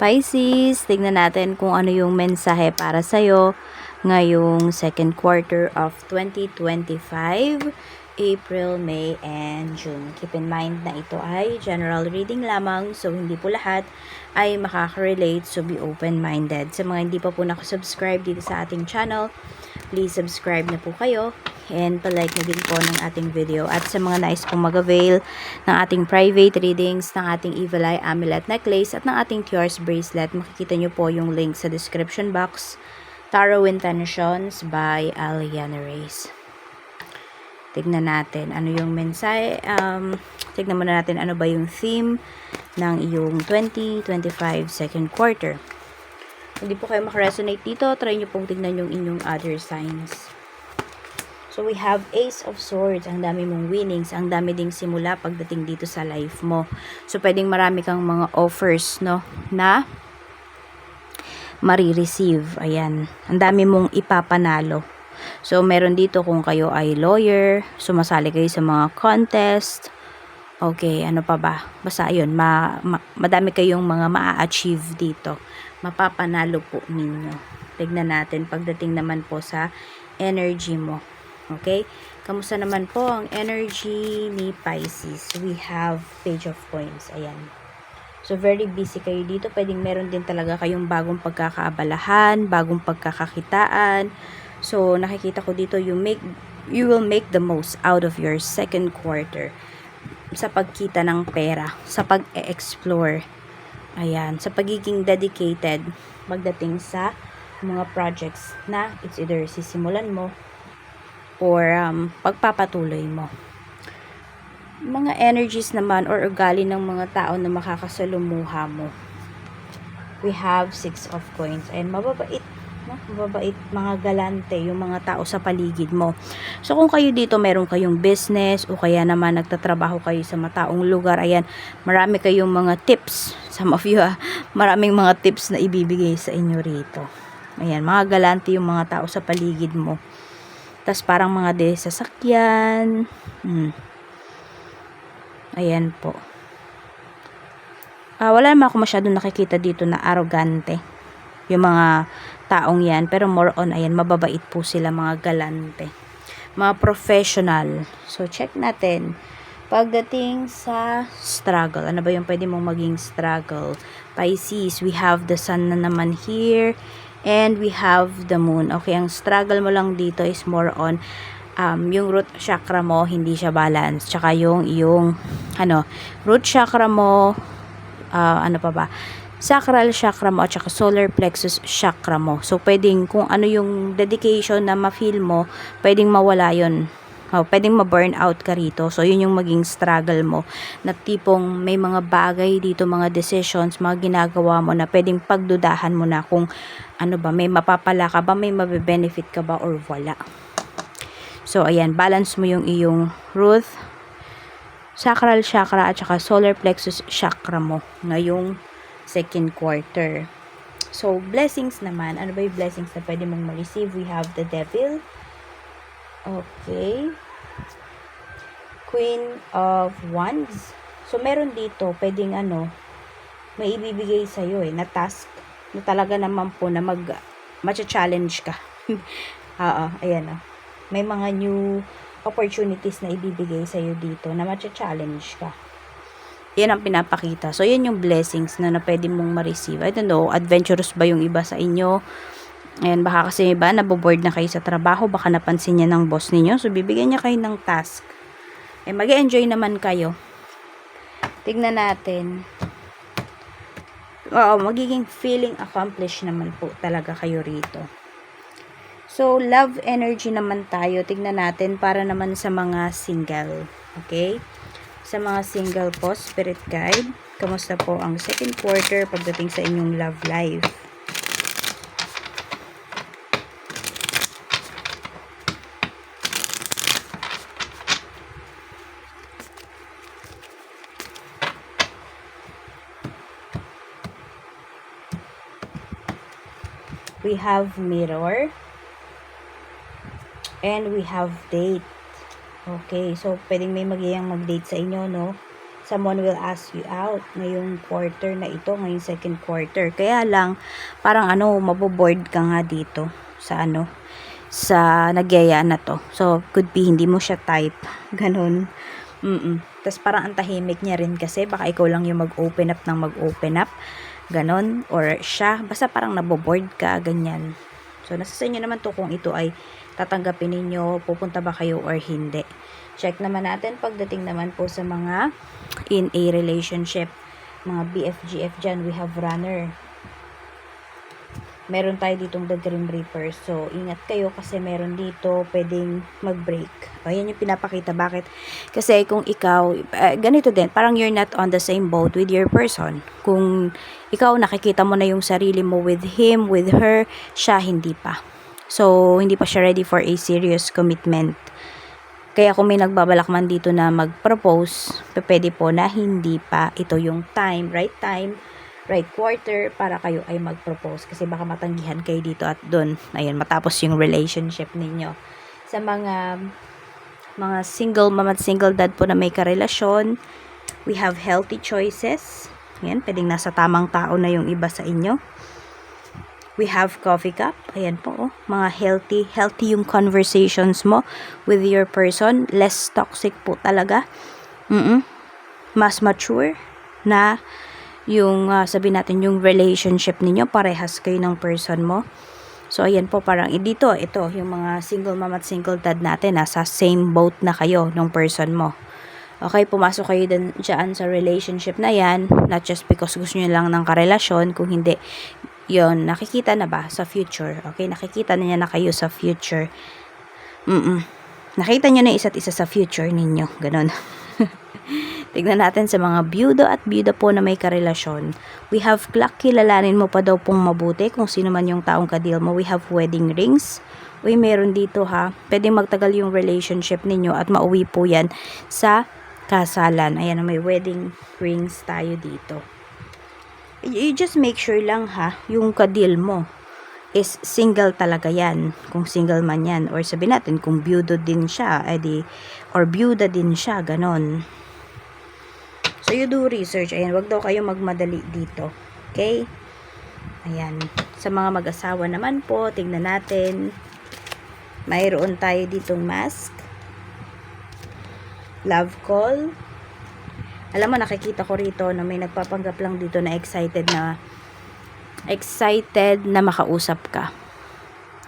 Pisces, tignan natin kung ano yung mensahe para sa'yo ngayong second quarter of 2025, April, May, and June. Keep in mind na ito ay general reading lamang, so hindi po lahat ay makaka-relate, so be open-minded. Sa mga hindi pa po nakasubscribe dito sa ating channel, please subscribe na po kayo and palike na din po ng ating video. At sa mga nais pong mag-avail ng ating private readings, ng ating Evil Eye Amulet Necklace at ng ating Tears Bracelet, makikita nyo po yung link sa description box. Tarot Intentions by Aliana Reyes. Tignan natin ano yung mensahe. Um, tignan muna natin ano ba yung theme ng iyong 2025 second quarter. Hindi po kayo makaresonate dito, try nyo pong tignan yung inyong other signs. So, we have Ace of Swords. Ang dami mong winnings. Ang dami ding simula pagdating dito sa life mo. So, pwedeng marami kang mga offers, no? Na marireceive. Ayan. Ang dami mong ipapanalo. So, meron dito kung kayo ay lawyer, sumasali kayo sa mga contest. Okay, ano pa ba? Basta ayun, ma, ma, madami kayong mga maa-achieve dito. Mapapanalo po ninyo. Tignan natin pagdating naman po sa energy mo. Okay? Kamusta naman po ang energy ni Pisces? We have Page of Coins. Ayan. So, very busy kayo dito. Pwedeng meron din talaga kayong bagong pagkakaabalahan, bagong pagkakakitaan. So, nakikita ko dito, you make you will make the most out of your second quarter sa pagkita ng pera, sa pag-explore. Ayan, sa pagiging dedicated pagdating sa mga projects na it's either sisimulan mo or um, pagpapatuloy mo. Mga energies naman or ugali ng mga tao na makakasalumuha mo. We have six of coins and mababait? Mababait mga galante yung mga tao sa paligid mo. So kung kayo dito meron kayong business o kaya naman nagtatrabaho kayo sa mataong lugar, ayan, marami kayong mga tips. Some of you ah, maraming mga tips na ibibigay sa inyo rito. Ayan, mga galante yung mga tao sa paligid mo. Tas parang mga de sasakyan. Hmm. Ayan po. Ah, wala naman ako masyadong nakikita dito na arrogante. Yung mga taong yan. Pero more on, ayan, mababait po sila mga galante. Mga professional. So, check natin. Pagdating sa struggle, ano ba yung pwede mong maging struggle? Pisces, we have the sun na naman here. And we have the moon. Okay, ang struggle mo lang dito is more on um, yung root chakra mo, hindi siya balance. Tsaka yung, yung, ano, root chakra mo, uh, ano pa ba, sacral chakra mo at saka solar plexus chakra mo. So, pwedeng kung ano yung dedication na ma-feel mo, pwedeng mawala yon Oh, pwedeng ma-burn out ka rito. So, yun yung maging struggle mo. Na tipong may mga bagay dito, mga decisions, mga ginagawa mo na pwedeng pagdudahan mo na kung ano ba, may mapapala ka ba, may mabe-benefit ka ba or wala. So, ayan, balance mo yung iyong root, sacral chakra at saka solar plexus chakra mo ngayong second quarter. So, blessings naman. Ano ba yung blessings na pwede mong ma-receive? We have the devil. Okay. Queen of Wands. So, meron dito, pwedeng ano, may ibibigay sa'yo eh, na task, na talaga naman po na mag, matcha-challenge ka. Oo, ayan o. May mga new opportunities na ibibigay sa'yo dito na matcha-challenge ka. Yan ang pinapakita. So, yan yung blessings na, na pwede mong ma-receive. I don't know, adventurous ba yung iba sa inyo? Ayan, baka kasi ba, naboboard na kayo sa trabaho, baka napansin niya ng boss ninyo. So, bibigyan niya kayo ng task. Eh, mag enjoy naman kayo. Tignan natin. Oo, magiging feeling accomplished naman po talaga kayo rito. So, love energy naman tayo. Tignan natin para naman sa mga single. Okay? Sa mga single po, spirit guide. Kamusta po ang second quarter pagdating sa inyong love life? we have mirror and we have date okay so pwedeng may magiyang mag-date sa inyo no someone will ask you out ngayong quarter na ito, ngayong second quarter. Kaya lang, parang ano, maboboard ka nga dito sa ano, sa nagyaya na to. So, could be hindi mo siya type. Ganun. Mm Tapos parang ang tahimik niya rin kasi baka ikaw lang yung mag-open up ng mag-open up. Ganon. Or siya. Basta parang naboboard ka. Ganyan. So, nasa sa inyo naman to kung ito ay tatanggapin ninyo, pupunta ba kayo or hindi. Check naman natin pagdating naman po sa mga in a relationship. Mga BFGF dyan, we have runner. Meron tayo ditong the Grim Reaper. So, ingat kayo kasi meron dito pwedeng mag-break. Ayan yung pinapakita. Bakit? Kasi kung ikaw, uh, ganito din, parang you're not on the same boat with your person. Kung ikaw nakikita mo na yung sarili mo with him, with her, siya hindi pa. So, hindi pa siya ready for a serious commitment. Kaya kung may nagbabalak man dito na mag-propose, pwede po na hindi pa ito yung time, right time, right quarter para kayo ay mag-propose. Kasi baka matanggihan kayo dito at doon, ayun, matapos yung relationship ninyo. Sa mga mga single mom at single dad po na may karelasyon, we have healthy choices. Ayan, pwedeng nasa tamang tao na yung iba sa inyo. We have coffee cup. Ayan po, oh. mga healthy, healthy yung conversations mo with your person. Less toxic po talaga. Mm-mm. Mas mature na yung, uh, sabi natin, yung relationship ninyo. Parehas kayo ng person mo. So, ayan po, parang dito, ito, yung mga single mom at single dad natin, nasa same boat na kayo ng person mo. Okay, pumasok kayo din dyan sa relationship na yan, not just because gusto nyo lang ng karelasyon, kung hindi, yon nakikita na ba sa future? Okay, nakikita na niya na kayo sa future. Mm-mm. Nakita niyo na isa't isa sa future ninyo. Ganon. Tignan natin sa mga byudo at byuda po na may karelasyon. We have clock, kilalanin mo pa daw pong mabuti kung sino man yung taong kadil mo. We have wedding rings. Uy, meron dito ha. Pwedeng magtagal yung relationship ninyo at mauwi po yan sa kasalan. Ayan, may wedding rings tayo dito you just make sure lang ha, yung kadil mo is single talaga yan. Kung single man yan. Or sabi natin, kung byudo din siya, edi, or byuda din siya, ganon. So, you do research. Ayan, wag daw kayo magmadali dito. Okay? Ayan. Sa mga mag-asawa naman po, tingnan natin. Mayroon tayo ditong mask. Love call alam mo nakikita ko rito na may nagpapanggap lang dito na excited na excited na makausap ka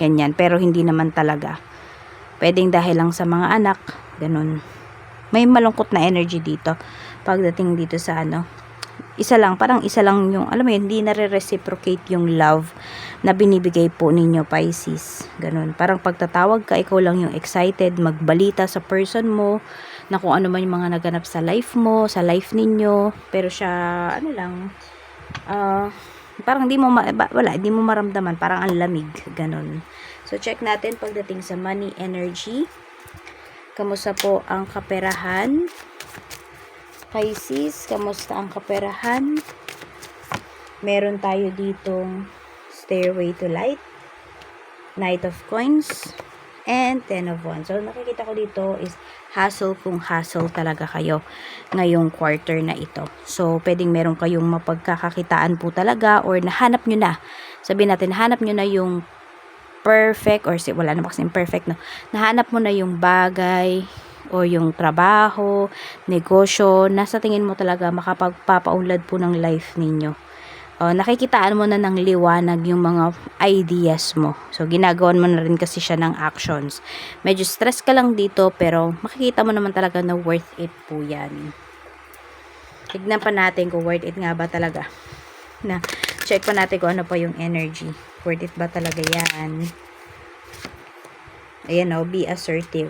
ganyan pero hindi naman talaga pwedeng dahil lang sa mga anak ganun may malungkot na energy dito pagdating dito sa ano isa lang, parang isa lang yung, alam mo yun, hindi nare-reciprocate yung love na binibigay po ninyo, Pisces. Ganun. Parang pagtatawag ka, ikaw lang yung excited, magbalita sa person mo, na kung ano man yung mga naganap sa life mo, sa life ninyo. Pero siya, ano lang, uh, parang di mo, ma- wala, di mo maramdaman, parang ang lamig, ganun. So, check natin pagdating sa money energy. Kamusta po ang kaperahan? Pisces, kamusta ang kaperahan? Meron tayo ditong Stairway to Light, Knight of Coins, and Ten of Wands. So, nakikita ko dito is hassle kung hassle talaga kayo ngayong quarter na ito. So, pwedeng meron kayong mapagkakakitaan po talaga or nahanap nyo na. Sabihin natin, nahanap nyo na yung perfect or si wala na kasi perfect no. Nahanap mo na yung bagay o yung trabaho, negosyo, nasa tingin mo talaga makapagpapaunlad po ng life ninyo. O, nakikitaan mo na ng liwanag yung mga ideas mo. So, ginagawan mo na rin kasi siya ng actions. Medyo stress ka lang dito, pero makikita mo naman talaga na worth it po yan. Tignan pa natin kung worth it nga ba talaga. Na, check pa natin kung ano pa yung energy. Worth it ba talaga yan? Ayan o, be assertive.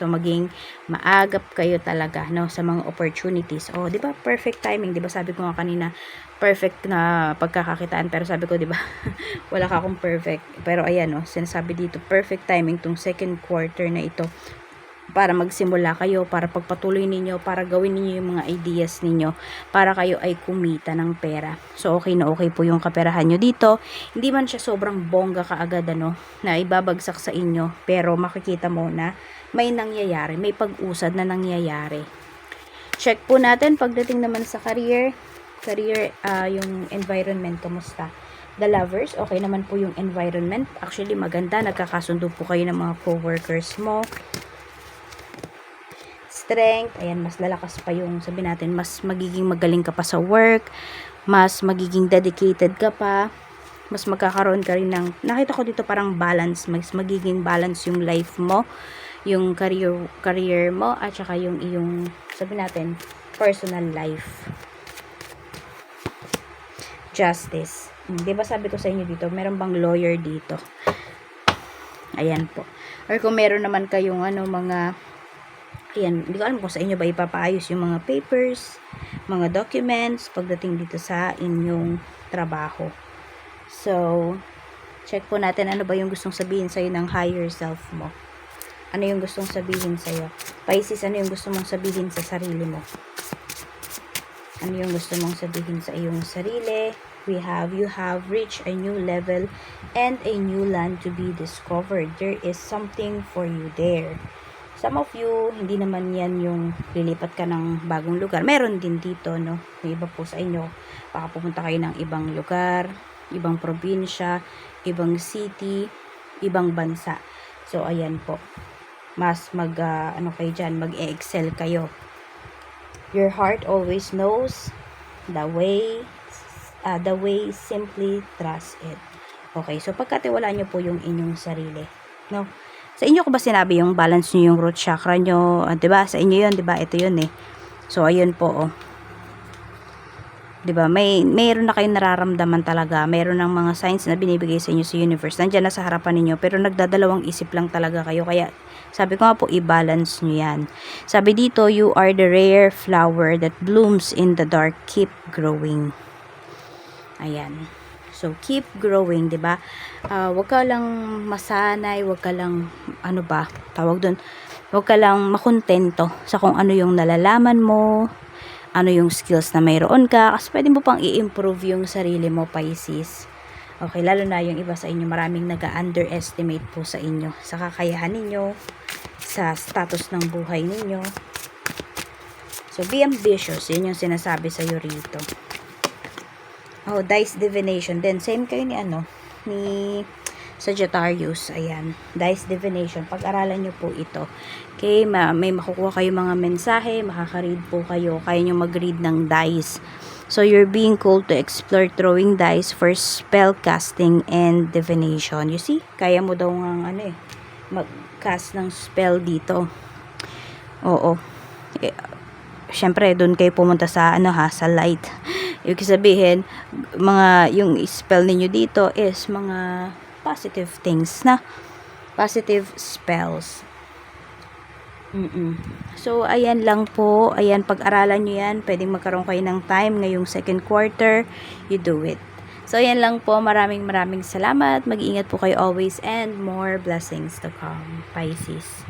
So, maging maagap kayo talaga no, sa mga opportunities. Oh, di ba perfect timing. Di ba sabi ko nga kanina, perfect na pagkakakitaan. Pero sabi ko, di ba, wala ka akong perfect. Pero ayan, no, sinasabi dito, perfect timing tong second quarter na ito para magsimula kayo, para pagpatuloy ninyo, para gawin ninyo yung mga ideas ninyo, para kayo ay kumita ng pera. So, okay na okay po yung kaperahan nyo dito. Hindi man siya sobrang bongga kaagad, ano, na ibabagsak sa inyo, pero makikita mo na may nangyayari, may pag-usad na nangyayari. Check po natin pagdating naman sa career. Career, ah, yung environment, kamusta? The lovers, okay naman po yung environment. Actually, maganda. Nagkakasundo po kayo ng mga co-workers mo. Strength, ayan, mas lalakas pa yung, sabi natin, mas magiging magaling ka pa sa work. Mas magiging dedicated ka pa. Mas magkakaroon ka rin ng, nakita ko dito parang balance. Mas magiging balance yung life mo. Yung career, career mo. At saka yung iyong, sabi natin, personal life justice. Hmm, Di ba sabi ko sa inyo dito, meron bang lawyer dito? Ayan po. Or kung meron naman kayong ano, mga, ayan, hindi ko alam kung sa inyo ba ipapaayos yung mga papers, mga documents, pagdating dito sa inyong trabaho. So, check po natin ano ba yung gustong sabihin sa'yo ng higher self mo. Ano yung gustong sabihin sa'yo? Pisces, ano yung gusto mong sabihin sa sarili mo? ano yung gusto mong sabihin sa iyong sarili. We have, you have reached a new level and a new land to be discovered. There is something for you there. Some of you, hindi naman yan yung lilipat ka ng bagong lugar. Meron din dito, no? May iba po sa inyo. Baka pupunta kayo ng ibang lugar, ibang probinsya, ibang city, ibang bansa. So, ayan po. Mas mag, ah, ano kayo dyan, mag-excel kayo Your heart always knows the way, uh, the way simply trust it. Okay, so pagkatiwalaan nyo po yung inyong sarili. No? Sa inyo ko ba sinabi yung balance nyo yung root chakra nyo? Uh, 'di ba Sa inyo yun, 'di ba Ito yun eh. So, ayun po, oh. 'Di ba May, mayroon na kayong nararamdaman talaga. Mayroon ng mga signs na binibigay sa inyo sa universe. Nandiyan na sa harapan ninyo, pero nagdadalawang isip lang talaga kayo. Kaya, sabi ko nga po, i-balance nyo yan. Sabi dito, you are the rare flower that blooms in the dark. Keep growing. Ayan. So, keep growing, 'di ba? Uh, wag ka lang masanay, wag ka lang ano ba, tawag doon. Wag ka lang makontento sa kung ano yung nalalaman mo, ano yung skills na mayroon ka, kasi pwede mo pang i-improve yung sarili mo, Pisces. Okay, lalo na yung iba sa inyo, maraming nag-underestimate po sa inyo, sa kakayahan ninyo, sa status ng buhay ninyo. So, be ambitious, yun yung sinasabi sa rito. Oh, dice divination. Then, same kayo ni ano, ni Sagittarius. Ayan. Dice divination. Pag-aralan nyo po ito. Okay, ma may makukuha kayo mga mensahe, makaka-read po kayo. Kaya nyo mag-read ng dice. So, you're being called to explore throwing dice for spell casting and divination. You see? Kaya mo daw ng ano eh, mag-cast ng spell dito. Oo. Eh, Siyempre, doon kayo pumunta sa ano ha, sa light. Ibig sabihin, mga, yung spell ninyo dito is mga positive things na positive spells. Mm-mm. So, ayan lang po. Ayan, pag-aralan nyo yan. Pwedeng magkaroon kayo ng time ngayong second quarter. You do it. So, ayan lang po. Maraming maraming salamat. Mag-iingat po kayo always and more blessings to come. Pisces.